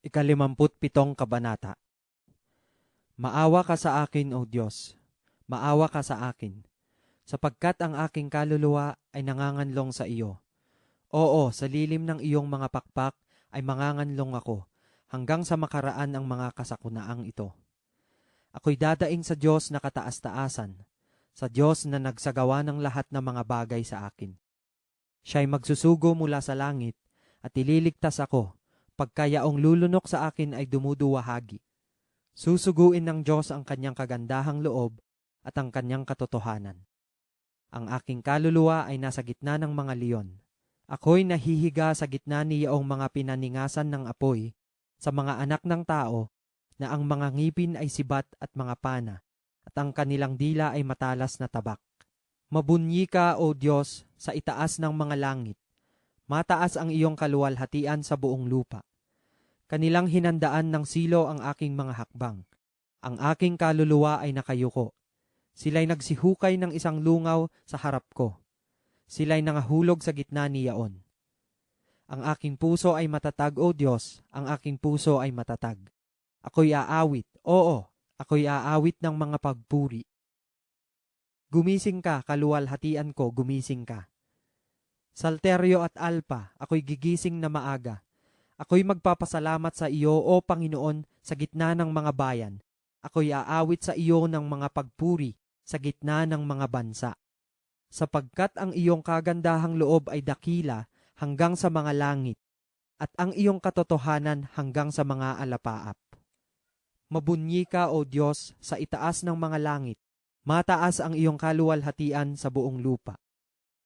Ikalimamput pitong kabanata. Maawa ka sa akin, O Diyos. Maawa ka sa akin. Sapagkat ang aking kaluluwa ay nanganganlong sa iyo. Oo, sa lilim ng iyong mga pakpak ay manganganlong ako, hanggang sa makaraan ang mga kasakunaang ito. Ako'y dadaing sa Diyos na kataas-taasan, sa Diyos na nagsagawa ng lahat ng mga bagay sa akin. Siya'y magsusugo mula sa langit at ililigtas ako pagkayaong lulunok sa akin ay dumuduwahagi. Susuguin ng Diyos ang kanyang kagandahang loob at ang kanyang katotohanan. Ang aking kaluluwa ay nasa gitna ng mga leon. Ako'y nahihiga sa gitna niyaong mga pinaningasan ng apoy sa mga anak ng tao na ang mga ngipin ay sibat at mga pana at ang kanilang dila ay matalas na tabak. Mabunyi ka, O Diyos, sa itaas ng mga langit. Mataas ang iyong kaluwalhatian sa buong lupa. Kanilang hinandaan ng silo ang aking mga hakbang. Ang aking kaluluwa ay nakayuko. Sila'y nagsihukay ng isang lungaw sa harap ko. Sila'y nangahulog sa gitna niyaon. Ang aking puso ay matatag, O Diyos, ang aking puso ay matatag. Ako'y aawit, oo, ako'y aawit ng mga pagpuri. Gumising ka, kaluwalhatian ko, gumising ka. Salterio at Alpa, ako'y gigising na maaga. Ako'y magpapasalamat sa iyo, O Panginoon, sa gitna ng mga bayan. Ako'y aawit sa iyo ng mga pagpuri sa gitna ng mga bansa. Sapagkat ang iyong kagandahang loob ay dakila hanggang sa mga langit, at ang iyong katotohanan hanggang sa mga alapaap. Mabunyi ka, O Diyos, sa itaas ng mga langit, mataas ang iyong kaluwalhatian sa buong lupa.